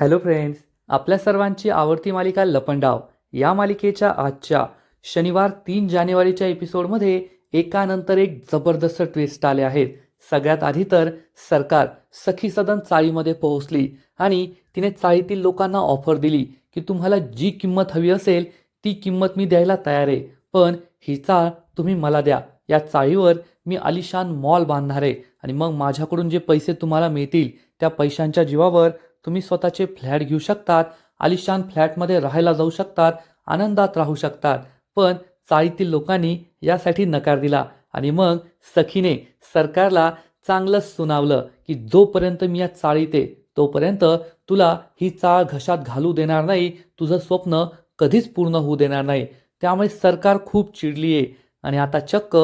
Hello friends आपल्या सर्वांची आवडती मालिका लपंडाव या मालिकेच्या आजच्या शनिवार तीन जानेवारीच्या एपिसोडमध्ये एकानंतर एक जबरदस्त ट्विस्ट आले आहेत. सगळ्यात आधी तर सरकार सखी सदन चाळीमध्ये पोहोचली आणि तिने चाळीतील लोकांना ऑफर दिली की तुम्हाला जी किंमत हवी असेल ती किंमत मी द्यायला तयार आहे. पण ही चाळ तुम्ही मला द्या. या चाळीवर मी आलिशान मॉल बांधणार आहे आणि मग माझ्याकडून जे पैसे तुम्हाला मिळतील त्या पैशांच्या जीवावर तुम्ही स्वतःचे फ्लॅट घेऊ शकतात आलिशान फ्लॅटमध्ये राहायला जाऊ शकतात आनंदात राहू शकतात. पण चाळीतील लोकांनी यासाठी नकार दिला आणि मग सखीने सरकारला चांगलंच सुनावलं की जोपर्यंत मी या चाळीत आहे तोपर्यंत तुला ही चाळ घशात घालू देणार नाही तुझं स्वप्न कधीच पूर्ण होऊ देणार नाही. त्यामुळे सरकार खूप चिडली आहे आणि आता चक्क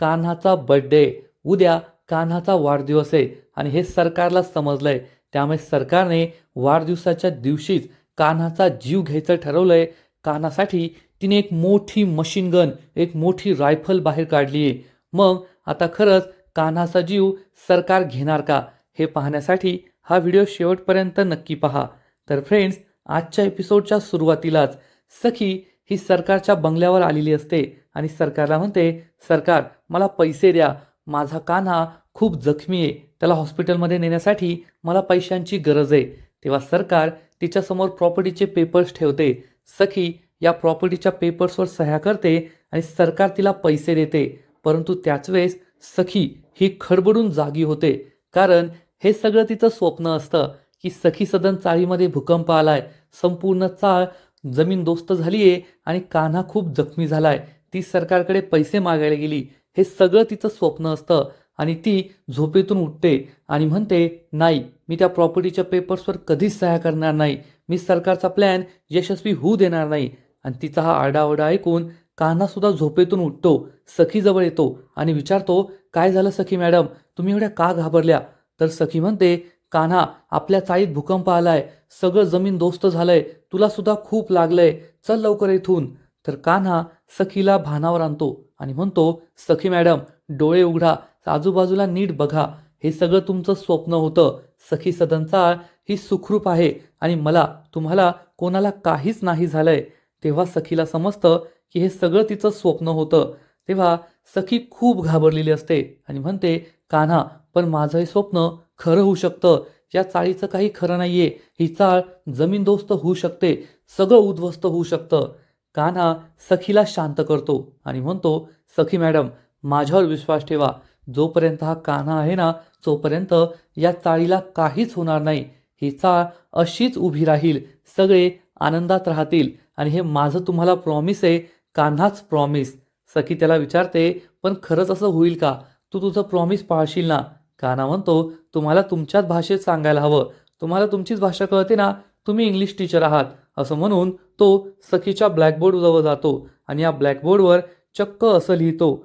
कान्हाचा बड्डे उद्या कान्हाचा वाढदिवस आहे आणि हे सरकारला समजलं आहे त्यामुळे सरकारने वाढदिवसाच्या दिवशीच कान्हाचा जीव घ्यायचं ठरवलंय. कान्हासाठी तिने एक मोठी मशीन गन एक मोठी रायफल बाहेर काढली आहे मग आता खरंच कान्हाचा जीव सरकार घेणार का? हे पाहण्यासाठी हा व्हिडिओ शेवटपर्यंत नक्की पहा. तर फ्रेंड्स आजच्या एपिसोडच्या सुरुवातीलाच सखी ही सरकारच्या बंगल्यावर आलेली असते आणि सरकारला म्हणते सरकार मला पैसे द्या. माझा कान्हा खूप जखमी आहे त्याला हॉस्पिटलमध्ये नेण्यासाठी मला पैशांची गरज आहे. तेव्हा सरकार तिच्यासमोर प्रॉपर्टीचे पेपर्स ठेवते. सखी या प्रॉपर्टीच्या पेपर्सवर सह्या करते आणि सरकार तिला पैसे देते. परंतु त्याच वेळेस सखी ही खडबडून जागी होते. कारण हे सगळं तिचं स्वप्न असतं की सखी सदन चाळीमध्ये भूकंप आलाय. संपूर्ण चाळ जमीन दोस्त झाली आहे आणि कान्हा खूप जखमी झालाय. ती सरकारकडे पैसे मागायला गेली. हे सगळं तिचं स्वप्न असतं. आणि ती झोपेतून उठते आणि म्हणते नाही मी त्या प्रॉपर्टीच्या पेपर्सवर कधीच सह्या करणार नाही. मी सरकारचा प्लॅन यशस्वी होऊ देणार नाही. आणि तिचा हा आरडाओरडा ऐकून कान्हासुद्धा झोपेतून उठतो सखीजवळ येतो आणि विचारतो काय झालं सखी मॅडम? तुम्ही एवढ्या का घाबरल्या? तर सखी म्हणते कान्हा आपल्या चाळीत भूकंप आलाय. सगळं जमीन दोस्त झालंय. तुला सुद्धा खूप लागलंय. चल लवकर इथून. तर कान्हा सखीला भानावर आणतो आणि म्हणतो सखी मॅडम डोळे उघडा. आजूबाजूला नीट बघा. हे सगळं तुमचं स्वप्न होतं. सखी सदन चाळ ही सुखरूप आहे आणि मला तुम्हाला कोणाला काहीच नाही झालंय. तेव्हा सखीला समजतं की हे सगळं तिचं स्वप्न होतं. तेव्हा सखी खूप घाबरलेली असते आणि म्हणते कान्हा पण माझं हे स्वप्न खरं होऊ शकतं. या चाळीचं काही खरं नाहीये. ही चाळ जमीनदोस्त होऊ शकते. सगळं उद्ध्वस्त होऊ शकतं. कान्हा सखीला शांत करतो आणि म्हणतो सखी मॅडम माझ्यावर विश्वास ठेवा. जोपर्यंत हा कान्हा आहे ना तोपर्यंत या चाळीला काहीच होणार नाही. ही चाळ अशीच उभी राहील सगळे आनंदात राहतील. आणि हे माझं तुम्हाला प्रॉमिस आहे कान्हाच प्रॉमिस सखी त्याला विचारते पण खरंच असं होईल का? तू तुझं प्रॉमिस पाळशील ना? कान्हा म्हणतो तुम्हाला तुमच्याच भाषेत सांगायला हवं. तुम्हाला तुमचीच भाषा कळते ना? तुम्ही इंग्लिश टीचर आहात. असं म्हणून तो सखीच्या ब्लॅकबोर्डजवळ जातो आणि या ब्लॅकबोर्डवर चक्क असं लिहितो.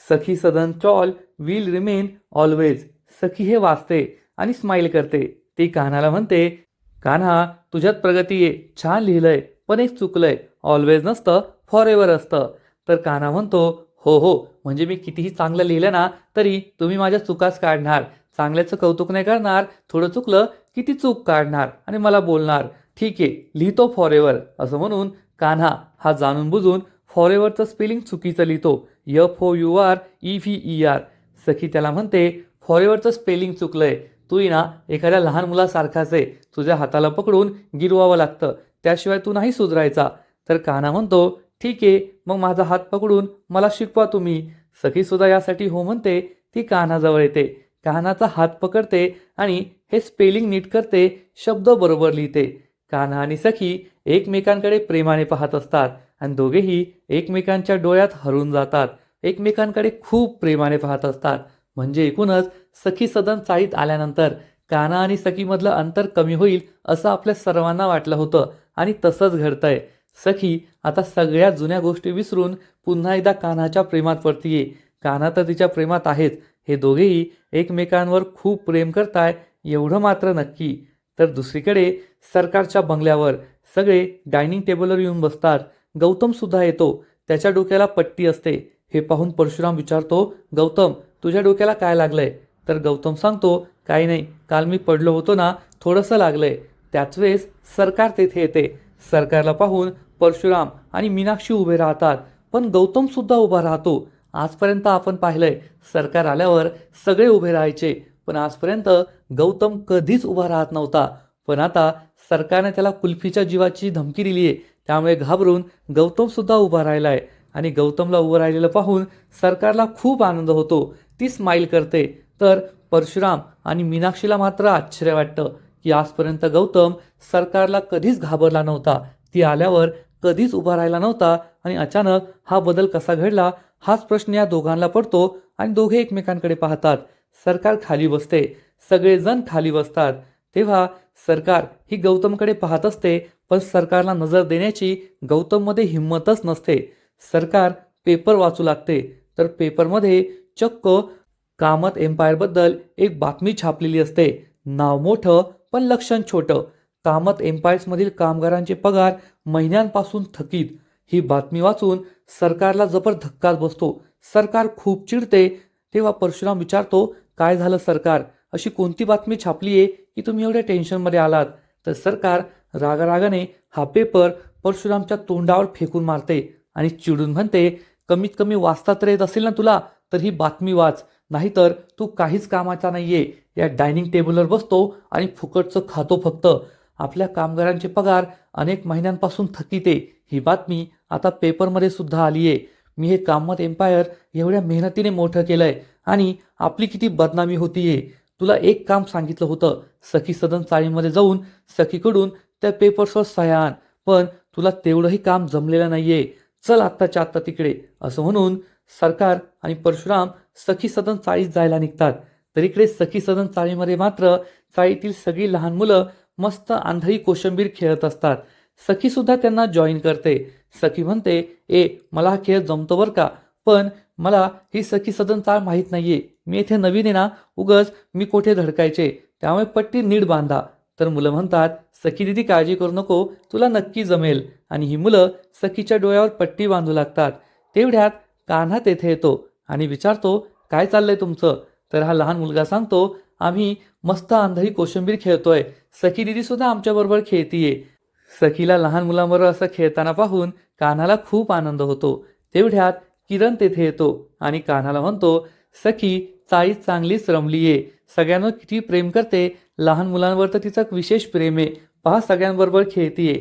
Sakhi Sadan chawl will remain always. Sakhi हे वाचते आणि स्माईल करते. ती कान्हाला म्हणते कान्हा तुझ्यात प्रगती आहे. छान लिहिलंय पण एक चुकलंय. ऑलवेज नसतं फॉर एव्हर असतं. तर कान्हा म्हणतो हो हो. म्हणजे मी कितीही चांगलं लिहिलं ना तरी तुम्ही माझ्या चुकाच काढणार. चांगल्याचं कौतुक नाही करणार. थोडं चुकलं की ती चूक काढणार आणि मला बोलणार. ठीक आहे लिहितो फॉर एव्हर असं म्हणून कान्हा हा जाणून बुजून फॉरेवरचं स्पेलिंग चुकीचं लिहितो. F O U R E V E R Sakhi त्याला म्हणते फॉरेवरचं स्पेलिंग चुकलंय. तू ना एखाद्या लहान मुलासारखाच आहे तुझ्या हाताला पकडून गिरवावं लागतं. त्याशिवाय तू नाही सुधरायचा. तर कान्हा म्हणतो ठीक आहे मग माझा हात पकडून मला शिकवा तुम्ही. सखी सुद्धा यासाठी हो म्हणते ती कान्हाजवळ येते. कान्हाचा हात पकडते आणि हे स्पेलिंग नीट करते शब्द बरोबर लिहिते. कान्हा आणि सखी एकमेकांकडे प्रेमाने पाहत असतात आणि दोघेही एकमेकांच्या डोळ्यात हरून जातात. एकमेकांकडे खूप प्रेमाने पाहत असतात. म्हणजे एकूणच सखी सदन चाळीत आल्यानंतर कान्हा आणि सखीमधलं अंतर कमी होईल असं आपल्या सर्वांना वाटलं होतं आणि तसंच घडतंय. सखी आता सगळ्या जुन्या गोष्टी विसरून पुन्हा एकदा कान्हाच्या प्रेमात पडतीये. कान्हा तर तिच्या प्रेमात आहेच. हे दोघेही एकमेकांवर खूप प्रेम करताय एवढं मात्र नक्की. तर दुसरीकडे सरकारच्या बंगल्यावर. सगळे डायनिंग टेबलवर येऊन बसतात. गौतम सुद्धा येतो. त्याच्या डोक्याला पट्टी असते. हे पाहून परशुराम विचारतो गौतम तुझ्या डोक्याला काय लागलंय? तर गौतम सांगतो काही नाही. काल मी पडलो होतो ना थोडंसं लागलंय. त्याच वेळेस सरकार तेथे येते. सरकारला पाहून परशुराम आणि मीनाक्षी उभे राहतात. पण गौतम सुद्धा उभा राहतो. आजपर्यंत आपण पाहिलंय सरकार आल्यावर सगळे उभे राहायचे. पण आजपर्यंत गौतम कधीच उभा राहत नव्हता. पण आता सरकारने त्याला कुल्फीच्या जीवाची धमकी दिली आहे त्यामुळे घाबरून गौतमसुद्धा उभा राहिला आहे आणि गौतमला उभं राहिलेलं पाहून सरकारला खूप आनंद होतो. ती स्माईल करते. तर परशुराम आणि मीनाक्षीला मात्र आश्चर्य वाटतं की आजपर्यंत गौतम सरकारला कधीच घाबरला नव्हता. ती आल्यावर कधीच उभा राहिला नव्हता आणि अचानक हा बदल कसा घडला हाच प्रश्न या दोघांना पडतो आणि दोघे एकमेकांकडे पाहतात. सरकार खाली बसते. सगळेजण खाली बसतात. तेव्हा सरकार ही गौतमकडे पाहत असते पण सरकारला नजर देण्याची गौतममध्ये हिंमतच नसते. सरकार पेपर वाचू लागते. तर पेपरमध्ये चक्क कामत एम्पायरबद्दल एक बातमी छापलेली असते. नाव मोठं पण लक्षण छोटं. कामत एम्पायर्समधील कामगारांचे पगार महिन्यांपासून थकीत. ही बातमी वाचून सरकारला जबर धक्काच बसतो. सरकार खूप चिडते तेव्हा परशुराम विचारतो काय झालं सरकार? अशी कोणती बातमी छापली आहे की तुम्ही एवढ्या टेन्शनमध्ये आलात तर सरकार रागारागाने हा पेपर परशुरामच्या तोंडावर फेकून मारते आणि चिडून म्हणते कमीत कमी वाचता तर येत असेल ना तुला तर ही बातमी वाच. नाहीतर तू काहीच कामाचा नाहीये. या डायनिंग टेबलवर बसतो आणि फुकटचं खातो फक्त. आपल्या कामगारांचे पगार अनेक महिन्यांपासून थकीते. ही बातमी आता पेपरमध्ये सुद्धा आली आहे मी हे कामत एम्पायर एवढ्या मेहनतीने मोठं केलंय आणि आपली किती बदनामी होतीये. तुला एक काम सांगितलं होतं सखी सदन चाळीमध्ये जाऊन सखीकडून त्या पेपर्सवर सह्या आण पण तुला तेवढंही काम जमलेलं नाहीये. चल आत्ताच्या आत्ता तिकडे असं म्हणून सरकार आणि परशुराम सखी सदन चाळीत जायला निघतात. तर इकडे सखी सदन चाळीमध्ये मात्र चाळीतील सगळी लहान मुलं मस्त आंधळी कोशंबीर खेळत असतात. सखी सुद्धा त्यांना जॉईन करते. सखी म्हणते ए मला हा खेळ जमतो बरं का पण मला ही सखी सदन चाळ माहीत नाहीये. मी इथे नवीन आहे ना उगच मी कोठे धडकायचे? त्यामुळे पट्टी नीट बांधा. तर मुलं म्हणतात सखी दिदी काळजी करू नको तुला नक्की जमेल. आणि ही मुलं सखीच्या डोळ्यावर पट्टी बांधू लागतात. तेवढ्यात कान्हा तेथे येतो आणि विचारतो काय चाललंय तुमचं? तर हा लहान मुलगा सांगतो आम्ही मस्त आंधळी कोशिंबीर खेळतोय. सखी दिदी सुद्धा आमच्याबरोबर खेळतीये. सखीला लहान मुलांबरोबर असं खेळताना पाहून कान्हाला खूप आनंद होतो. तेवढ्यात किरण तेथे येतो आणि कान्हाला म्हणतो सखी चाळीत चांगलीच रमलीये. सगळ्यांवर किती प्रेम करते. लहान मुलांवर तर तिचं विशेष प्रेम आहे. पहा सगळ्यांबरोबर खेळतीये.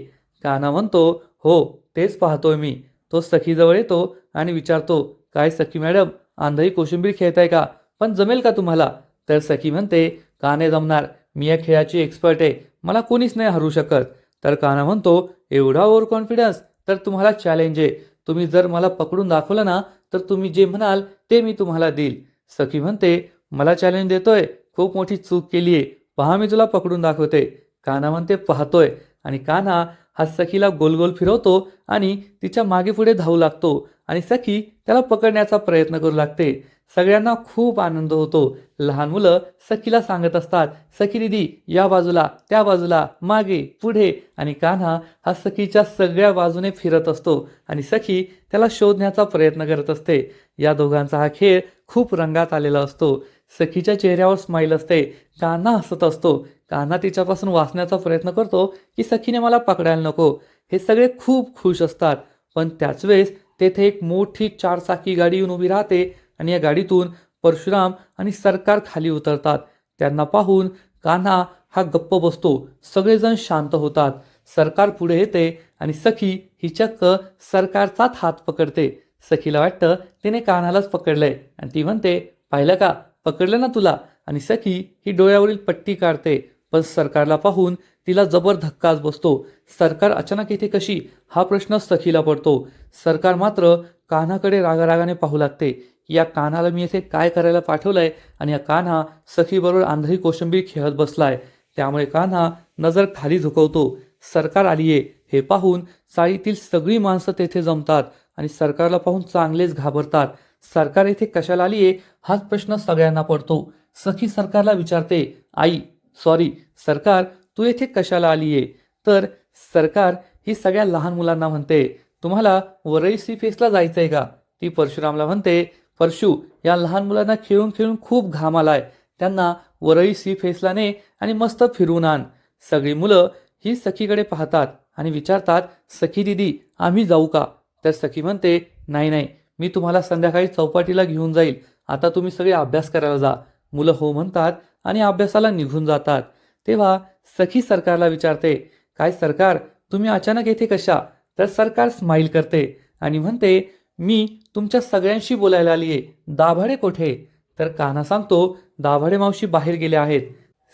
कान्हा म्हणतो हो तेच पाहतोय मी. तो सखीजवळ येतो आणि विचारतो काय सखी मॅडम आंधळी कोशिंबीर खेळताय का? पण जमेल का तुम्हाला? तर सखी म्हणते का नाही जमणार. मी या खेळाची एक्सपर्ट आहे. मला कोणीच नाही हरू शकत. तर कान्हा म्हणतो एवढा ओव्हर कॉन्फिडन्स तर तुम्हाला चॅलेंज आहे. तुम्ही जर मला पकडून दाखवलं ना तर तुम्ही जे म्हणाल ते मी तुम्हाला देईल. सखी म्हणते मला चॅलेंज देतोय खूप मोठी चूक केली आहे पहा मी तुला पकडून दाखवते. कान्हा म्हणते पाहतोय. आणि कान्हा हा सखीला गोल गोल फिरवतो आणि तिच्यामागे पुढे धावू लागतो आणि सखी त्याला पकडण्याचा प्रयत्न करू लागते. सगळ्यांना खूप आनंद होतो. लहान मुलं सखीला सांगत असतात सखी दिदी या बाजूला त्या बाजूला मागे पुढे. आणि कान्हा हा सखीच्या सगळ्या बाजूने फिरत असतो आणि सखी त्याला शोधण्याचा प्रयत्न करत असते. या दोघांचा हा खेळ खूप रंगात आलेला असतो. सखीच्या चेहऱ्यावर स्माईल असते. कान्हा हसत असतो. कान्हा तिच्यापासून वाचण्याचा प्रयत्न करतो की सखीने मला पकडायला नको. हे सगळे खूप खुश असतात. पण त्याच वेळेस तेथे एक मोठी चारचाकी गाडी येऊन उभी राहते आणि या गाडीतून परशुराम आणि सरकार खाली उतरतात. त्यांना पाहून कान्हा हा गप्प बसतो. सगळेजण शांत होतात. सरकार पुढे येते आणि सखी ही चक्क सरकारचाच हात पकडते. सखीला वाटतं तिने कान्हालाच पकडलंय. आणि ती म्हणते पाहिलं का? पकडलं ना तुला? आणि सखी ही डोळ्यावरील पट्टी काढते. पण सरकारला पाहून तिला जबर धक्काच बसतो. सरकार अचानक इथे कशी? हा प्रश्न सखीला पडतो. सरकार मात्र कान्हाकडे रागारागाने पाहू लागते. या कान्हाला मी इथे काय करायला पाठवलं आहे आणि या कान्हा सखीबरोबर आंधळी कोशिंबीर खेळत बसलाय. त्यामुळे कान्हा नजर खाली झुकवतो. सरकार आलीये. हे पाहून चाळीतील सगळी माणसं तेथे जमतात आणि सरकारला पाहून चांगलेच घाबरतात. सरकार येथे कशाला आलीये? हाच प्रश्न सगळ्यांना पडतो. सखी सरकारला विचारते आई सॉरी सरकार तू येथे कशाला आलीये? तर सरकार ही सगळ्या लहान मुलांना म्हणते तुम्हाला वरळी सी फेसला जायचंय का? ती परशुरामला म्हणते परशु या लहान मुलांना खेळून खेळून खूप घाम आलाय. त्यांना वरळी सी फेसला ने आणि मस्त फिरवून आण. सगळी मुलं ही सखीकडे पाहतात आणि विचारतात सखी दिदी आम्ही जाऊ का? तर सखी म्हणते नाही नाही मी तुम्हाला संध्याकाळी चौपाटीला घेऊन जाईल. आता तुम्ही सगळे अभ्यास करायला जा. मुलं हो म्हणतात आणि अभ्यासाला निघून जातात. तेव्हा सखी सरकारला विचारते काय सरकार तुम्ही अचानक येथे कशा? तर सरकार स्माईल करते आणि म्हणते मी तुमच्या सगळ्यांशी बोलायला आली आहे. दाभाडे कोठे? तर कान्हा सांगतो दाभाडे मावशी बाहेर गेले आहेत.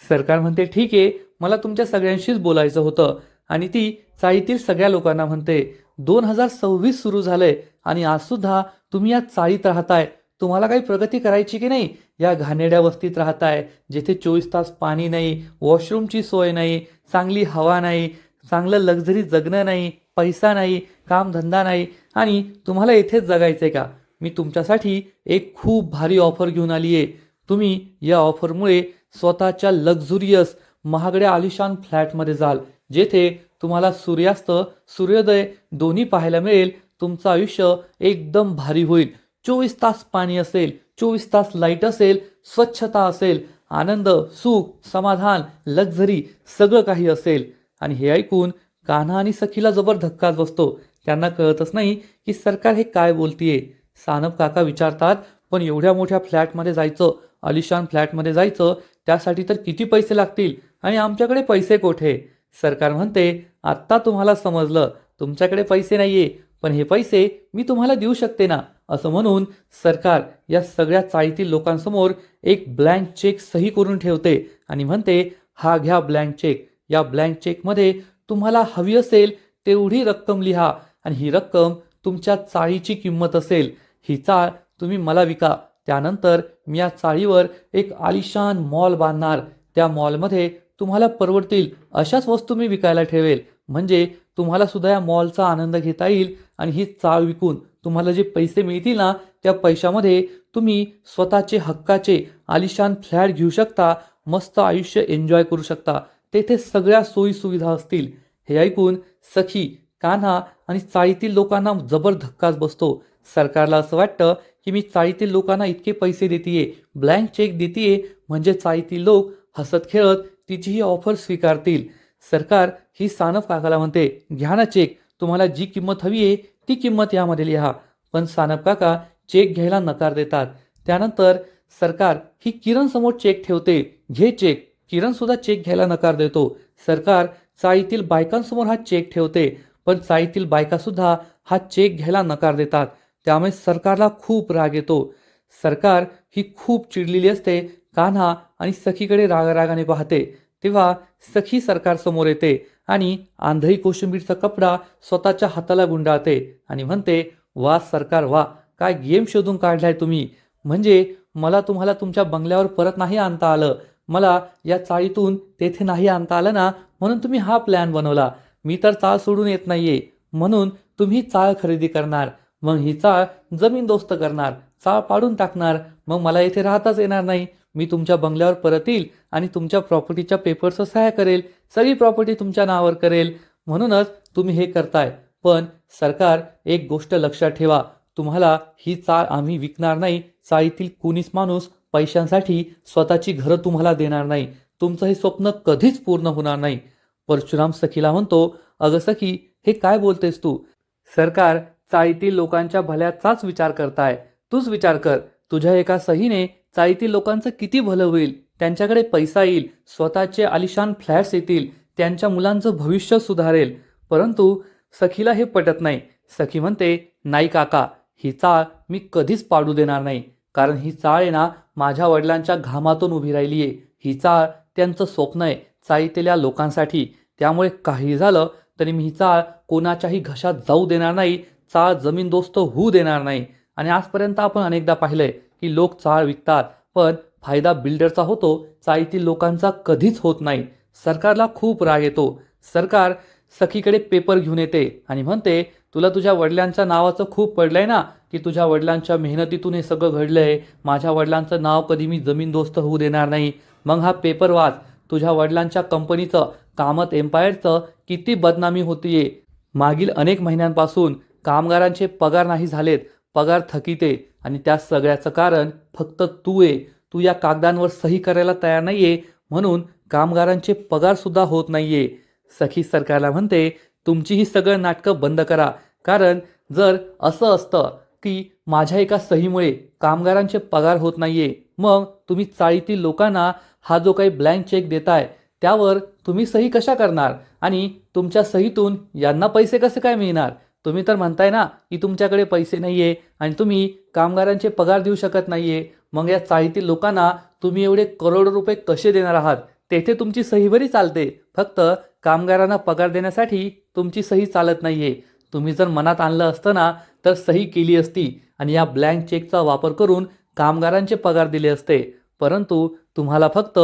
सरकार म्हणते ठीक आहे मला तुमच्या सगळ्यांशीच बोलायचं होतं. आणि ती चाळीतील सगळ्या लोकांना म्हणते दोन हजार सव्वीस सुरू झालंय आणि आज सुद्धा तुम्ही या चाळीत राहताय. तुम्हाला काही प्रगती करायची की नाही? या घाणेड्या वस्तीत राहताय जिथे चोवीस तास पाणी नाही वॉशरूमची सोय नाही चांगली हवा नाही चांगलं लक्झरी जगणं नाही पैसा नाही कामधंदा नाही आणि तुम्हाला इथेच जगायचं आहे का? मी तुमच्यासाठी एक खूप भारी ऑफर घेऊन आली आहे तुम्ही या ऑफरमुळे स्वतःच्या लक्झुरियस महागड्या आलिशान फ्लॅटमध्ये जाल जेथे तुम्हाला सूर्यास्त सूर्योदय दोन्ही पाहायला मिळेल. तुमचं आयुष्य एकदम भारी होईल. चोवीस तास पाणी असेल चोवीस तास लाइट असेल स्वच्छता असेल आनंद सुख समाधान लक्झरी सगळं काही असेल. आणि हे ऐकून कान्हा आणि सखीला जबर धक्काच बसतो. त्यांना कळतच नाही की सरकार हे काय बोलतीये. सानप काका विचारतात पण एवढ्या मोठ्या फ्लॅटमध्ये जायचं अलिशान फ्लॅटमध्ये जायचं त्यासाठी तर किती पैसे लागतील आणि आमच्याकडे पैसे कोठे? सरकार म्हणते आत्ता तुम्हाला समजलं तुमच्याकडे पैसे नाहीये पण हे पैसे मी तुम्हाला देऊ शकते ना? असं म्हणून सरकार या सगळ्या चाळीतील लोकांसमोर एक ब्लँक चेक सही करून ठेवते आणि म्हणते हा घ्या ब्लँक चेक. या ब्लँक चेकमध्ये तुम्हाला हवी असेल तेवढी रक्कम लिहा. आणि ही रक्कम तुमच्या चाळीची किंमत असेल ही चाळ तुम्ही मला विका. त्यानंतर मी या चाळीवर एक आलिशान मॉल बांधणार. त्या मॉलमध्ये तुम्हाला परवडतील अशाच वस्तू मी विकायला ठेवेल. म्हणजे तुम्हाला सुद्धा या मॉलचा आनंद घेता येईल आणि ही चाळ विकून तुम्हाला जे पैसे मिळतील ना त्या पैशामध्ये तुम्ही स्वतःचे हक्काचे आलिशान फ्लॅट घेऊ शकता मस्त आयुष्य एन्जॉय करू शकता. तेथे सगळ्या सोयी सुविधा असतील. हे ऐकून सखी कान्हा आणि चाळीतील लोकांना जबर धक्काच बसतो. सरकारला असं वाटतं की मी चाळीतील लोकांना इतके पैसे देतीये ब्लँक चेक देतीये म्हणजे चाळीतील लोक हसत खेळत तिची ही ऑफर स्वीकारतील. सरकार ही सानप काकाला म्हणते घ्या ना चेक तुम्हाला जी किंमत हवी आहे ती किंमत यामध्ये लिहा. पण सानप काका चेक घ्यायला नकार देतात. त्यानंतर सरकार ही किरण समोर चेक ठेवते. घे चेक किरण सुद्धा चेक घ्यायला नकार देतो. सरकार चाळीतील बायकांसमोर हा चेक ठेवते. पण चाळीतील बायकासुद्धा हा चेक घ्यायला नकार देतात. त्यामुळे सरकारला खूप राग येतो. सरकार ही खूप चिडलेली असते कान्हा आणि सखीकडे रागारागाने पाहते. तेव्हा सखी सरकारसमोर येते आणि आंधळी कोशिंबीरचा कपडा स्वतःच्या हाताला गुंडाळते आणि म्हणते वा सरकार वा काय गेम शोधून काढलाय तुम्ही? म्हणजे मला तुम्हाला तुमच्या बंगल्यावर परत नाही आणता आलं. मला या चाळीतून तेथे नाही आणता आलं ना म्हणून तुम्ही हा प्लॅन बनवला. मी तर चाळ सोडून येत नाहीये. म्हणून तुम्ही चाळ खरेदी करणार मग ही चाळ जमीनदोस्त करणार चाळ पाडून टाकणार मग मला इथे राहताच येणार नाही. मी तुमच्या बंगल्यावर परत येईल आणि तुमच्या प्रॉपर्टीच्या पेपर्सवर सहाय्य करेल सगळी प्रॉपर्टी तुमच्या नावावर करेल. म्हणूनच तुम्ही हे करताय. पण सरकार एक गोष्ट लक्षात ठेवा तुम्हाला ही चाळ आम्ही विकणार नाही. चाळीतील कुणीच माणूस पैशांसाठी स्वतःची घरं तुम्हाला देणार नाही. तुमचं हे स्वप्न कधीच पूर्ण होणार नाही. परशुराम सखीला म्हणतो अगं सखी हे काय बोलतेस तू? सरकार चाळीतील लोकांच्या भल्याचाच विचार करताय. तूच विचार कर तुझ्या एका सहीने चाळीतील लोकांचं किती भलं होईल? त्यांच्याकडे पैसा येईल स्वतःचे आलिशान फ्लॅट्स येतील त्यांच्या मुलांचं भविष्य सुधारेल. परंतु सखीला हे पटत नाही. सखी म्हणते नाही काका ही चाळ मी कधीच पाडू देणार नाही. कारण ही चाळ आहे ना माझ्या वडिलांच्या घामातून उभी राहिली आहे ही चाळ त्यांचं स्वप्न आहे. चाळीतल्या लोकांसाठी. त्यामुळे काही झालं तरी मी ही चाळ कोणाच्याही घशात जाऊ देणार नाही चाळ जमीनदोस्त होऊ देणार नाही. आणि आजपर्यंत आपण अनेकदा पाहिलं आहे की लोक चाळ विकतात पण फायदा बिल्डरचा होतो चाळीतील लोकांचा कधीच होत नाही. सरकारला खूप राग येतो. सरकार सखीकडे पेपर घेऊन येते आणि म्हणते तुला तुझ्या वडिलांच्या नावाचं खूप पडलंय ना की तुझ्या वडिलांच्या मेहनतीतून हे सगळं घडलंय. माझ्या वडिलांचं नाव कधी मी जमीनदोस्त होऊ देणार नाही. मग हा पेपर वाच. तुझ्या वडिलांच्या कंपनीचं कामत एम्पायरचं किती बदनामी होतीये. मागील अनेक महिन्यांपासून कामगारांचे पगार नाही झालेत पगार थकीते आणि त्या सगळ्याचं कारण फक्त तू आहे तू या कागदांवर सही करायला तयार नाही आहे म्हणून कामगारांचे पगारसुद्धा होत नाही आहे सखी सरकारला म्हणते तुमची ही सगळं नाटकं बंद करा. कारण जर असं असतं की माझ्या एका सहीमुळे कामगारांचे पगार होत नाहीये मग तुम्ही चाळीतील लोकांना हा जो काही ब्लँक चेक देताय त्यावर तुम्ही सही कशा करणार? आणि तुमच्या सहीतून यांना पैसे कसे काय मिळणार? तुम्ही तर म्हणताय ना की तुमच्याकडे पैसे नाही आहे आणि तुम्ही कामगारांचे पगार देऊ शकत नाहीये. मग या चाळीतील लोकांना तुम्ही एवढे करोडो रुपये कसे देणार आहात? तेथे तुमची सही बरी चालते. फक्त कामगारांना पगार देण्यासाठी तुमची सही चालत नाही आहे तुम्ही जर मनात आणलं असतं ना तर सही केली असती आणि या ब्लँक चेकचा वापर करून कामगारांचे पगार दिले असते. परंतु तुम्हाला फक्त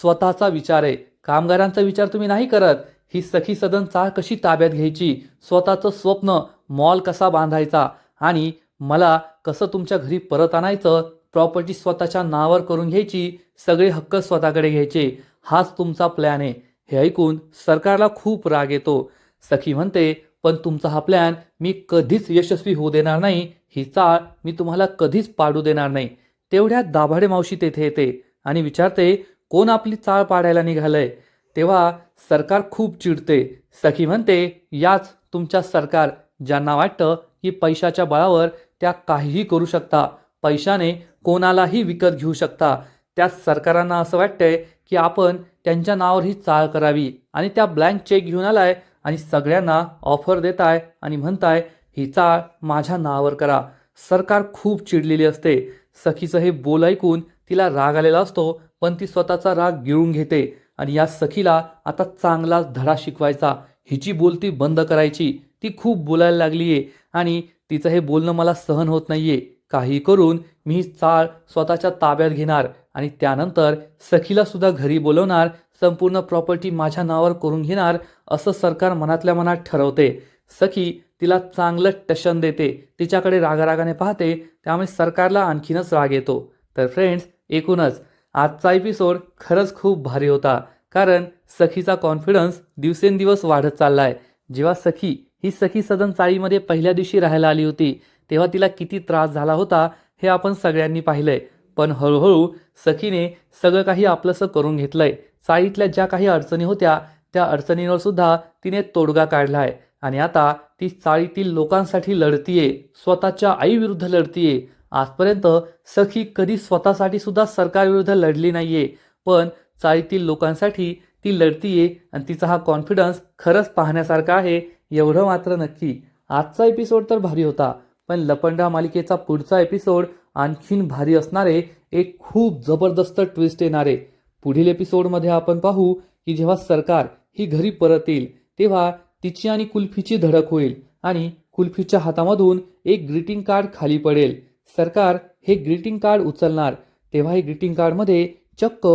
स्वतःचा विचार आहे. कामगारांचा विचार तुम्ही नाही करत. ही सखी सदन चाळ कशी ताब्यात घ्यायची? स्वतःचं स्वप्न मॉल कसा बांधायचा? आणि मला कसं तुमच्या घरी परत आणायचं? प्रॉपर्टी स्वतःच्या नावावर करून घ्यायची? सगळे हक्क स्वतःकडे घ्यायचे. हाच तुमचा प्लॅन आहे. हे ऐकून सरकारला खूप राग येतो. सखी म्हणते पण तुमचा हा प्लॅन मी कधीच यशस्वी होऊ देणार नाही. ही चाळ मी तुम्हाला कधीच पाडू देणार नाही. तेवढ्या दाभाडे मावशी तेथे येते. आणि विचारते कोण आपली चाळ पाडायला निघालंय? तेव्हा सरकार खूप चिडते. सखी म्हणते याच तुमच्या सरकार ज्यांना वाटतं की पैशाच्या बळावर त्या काहीही करू शकता. पैशाने कोणालाही विकत घेऊ शकता. त्या सरकारांना असं वाटतंय की आपण त्यांच्या नावावर ही चाळ करावी आणि त्या ब्लँक चेक घेऊन आलाय आणि सगळ्यांना ऑफर देताय आणि म्हणताय ही चाळ माझ्या नावावर करा. सरकार खूप चिडलेली असते. सखीचं हे बोल ऐकून तिला राग आलेला असतो पण ती स्वतःचा राग गिळून घेते आणि या सखीला आता चांगलाच धडा शिकवायचा. हिची बोलती बंद करायची. ती खूप बोलायला लागली आहे आणि तिचं हे बोलणं मला सहन होत नाहीये. काही करून मी चाळ स्वतःच्या ताब्यात घेणार आणि त्यानंतर सखीला सुद्धा घरी बोलवणार संपूर्ण प्रॉपर्टी माझ्या नावावर करून घेणार असं सरकार मनातल्या मनात ठरवते. सखी तिला चांगलं टशन देते. तिच्याकडे रागारागाने पाहते. त्यामुळे सरकारला आणखीनच राग येतो. तर फ्रेंड्स एकूणच आजचा एपिसोड खरंच खूप भारी होता कारण सखीचा कॉन्फिडन्स दिवसेंदिवस वाढत चाललाय. जेव्हा सखी ही सखी सदन चाळीमध्ये पहिल्या दिवशी राहायला आली होती तेव्हा तिला किती त्रास झाला होता हे आपण सगळ्यांनी पाहिलंय. पण हळूहळू सखीने सगळं काही आपलंसं करून घेतलंय. चाळीतल्या ज्या काही अडचणी होत्या त्या अडचणींवर सुद्धा तिने तोडगा काढलाय. आणि आता ती चाळीतील लोकांसाठी लढतीये स्वतःच्या आईविरुद्ध लढतीये आजपर्यंत सखी कधी स्वतःसाठी सुद्धा सरकारविरुद्ध लढली नाहीये पण चाळीतील लोकांसाठी ती लढतीये आणि तिचा हा कॉन्फिडन्स खरंच पाहण्यासारखा आहे एवढं मात्र नक्की. आजचा एपिसोड तर भारी होता पण लपंडा मालिकेचा पुढचा एपिसोड आणखीन भारी असणारे एक खूप जबरदस्त ट्विस्ट येणारे. पुढील एपिसोडमध्ये आपण पाहू की जेव्हा सरकार ही घरी परत येईल तेव्हा तिची आणि कुल्फीची धडक होईल आणि कुल्फीच्या हातामधून एक ग्रीटिंग कार्ड खाली पडेल. सरकार हे ग्रीटिंग कार्ड उचलणार तेव्हा हे ग्रीटिंग कार्डमध्ये चक्क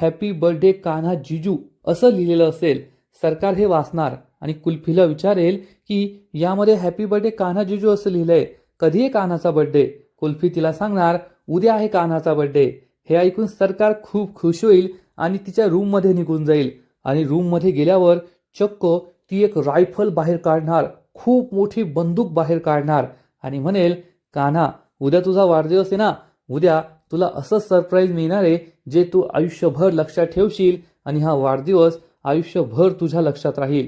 हॅपी बर्थडे कान्हा जिजू असं लिहिलेलं असेल. सरकार हे वाचणार. आणि कुल्फीला विचारेल की यामध्ये हॅपी बर्थडे कान्हा जिजू असं लिहिलंय. कधी आहे कान्हाचा बर्थडे कुल्फी तिला सांगणार उद्या आहे कान्हाचा बर्थडे हे ऐकून सरकार खूप खुश होईल आणि तिच्या रूममध्ये निघून जाईल. आणि रूममध्ये गेल्यावर चक्क ती एक रायफल बाहेर काढणार खूप मोठी बंदूक बाहेर काढणार. आणि म्हणेल कान्हा उद्या तुझा वाढदिवस आहे ना? उद्या तुला असं सरप्राईज मिळणार आहे जे तू आयुष्यभर लक्षात ठेवशील आणि हा वाढदिवस आयुष्यभर तुझ्या लक्षात राहील.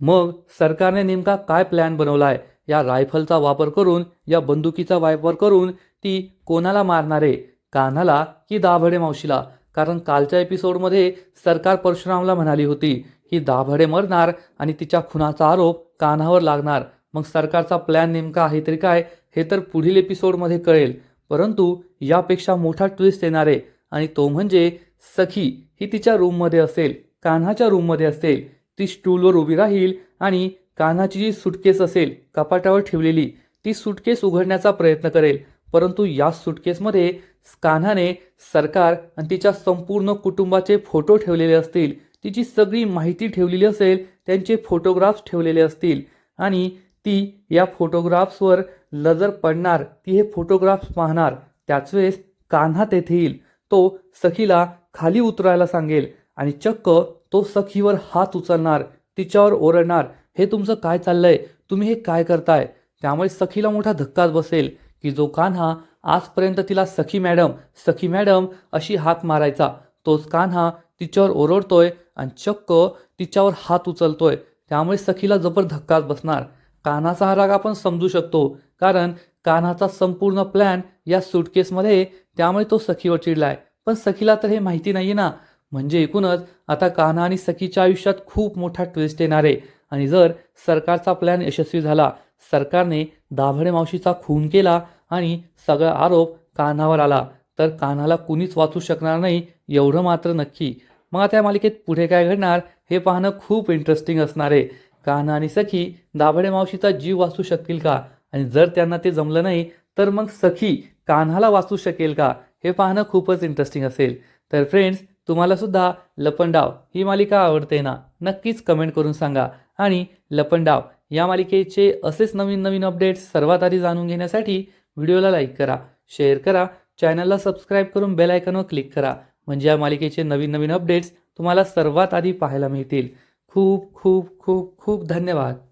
मग सरकारने नेमका काय प्लॅन बनवलाय? या रायफलचा वापर करून या बंदुकीचा वापर करून ती कोणाला मारणार आहे? कान्हाला की दाभडे मावशीला? कारण कालच्या एपिसोडमध्ये सरकार परशुरामला म्हणाली होती की दाभडे मरणार आणि तिच्या खुनाचा आरोप कान्हावर लागणार. मग सरकारचा प्लॅन नेमका आहे तरी काय? हे तर पुढील एपिसोडमध्ये कळेल. परंतु यापेक्षा मोठा ट्विस्ट येणार आहे आणि तो म्हणजे सखी ही तिच्या रूममध्ये असेल कान्हाच्या रूममध्ये असेल. ती स्टूलवर उभी राहील आणि कान्हाची जी सुटकेस असेल कपाटावर ठेवलेली ती सुटकेस उघडण्याचा प्रयत्न करेल. परंतु या सुटकेसमध्ये कान्हाने सरकार आणि तिच्या संपूर्ण कुटुंबाचे फोटो ठेवलेले असतील. तिची सगळी माहिती ठेवलेली असेल त्यांचे फोटोग्राफ्स ठेवलेले असतील आणि ती या फोटोग्राफ्सवर नजर पडणार ती हे फोटोग्राफ्स पाहणार. त्याच वेळेस कान्हा तेथे येईल. तो सखीला खाली उतरायला सांगेल आणि चक्क तो सखीवर हात उचलणार तिच्यावर ओरडणार. हे तुमचं काय चाललंय? तुम्ही हे काय करताय? त्यामुळे सखीला मोठा धक्काच बसेल की जो कान्हा आजपर्यंत तिला सखी मॅडम सखी मॅडम अशी हात मारायचा. तोच कान्हा तिच्यावर ओरडतोय आणि चक्क तिच्यावर हात उचलतोय. त्यामुळे सखीला जबर धक्काच बसणार. कान्हाचा हा राग आपण समजू शकतो. कारण कान्हाचा संपूर्ण प्लॅन या सुटकेसमध्ये त्यामुळे तो सखीवर चिडलाय. पण सखीला तर हे माहिती नाही ना. म्हणजे एकूणच आता कान्हा आणि सखीच्या आयुष्यात खूप मोठा ट्विस्ट येणार आहे. आणि जर सरकारचा प्लॅन यशस्वी झाला सरकारने दाभडे मावशीचा खून केला आणि सगळा आरोप कान्हावर आला तर कान्हाला कुणीच वाचू शकणार नाही एवढं मात्र नक्की. मग आता या मालिकेत पुढे काय घडणार हे पाहणं खूप इंटरेस्टिंग असणार आहे. कान्हा आणि सखी दाभडे मावशीचा जीव वाचू शकतील का? आणि जर त्यांना ते जमलं नाही तर मग सखी कान्हाला वाचू शकेल का? हे पाहणं खूपच इंटरेस्टिंग असेल. तर फ्रेंड्स तुम्हाला सुद्धा लपंडाव ही मालिका आवडते ना? नक्कीच कमेंट करून सांगा. आणि लपंडाव या मालिकेचे असेच नवीन नवीन अपडेट्स सर्वात आधी जाणून घेण्यासाठी व्हिडिओला लाईक करा शेअर करा चॅनलला सबस्क्राईब करून बेल आयकॉनवर क्लिक करा. म्हणजे या मालिकेचे नवीन नवीन अपडेट्स तुम्हाला सर्वात आधी पाहायला मिळतील. खूप खूप खूप खूप धन्यवाद.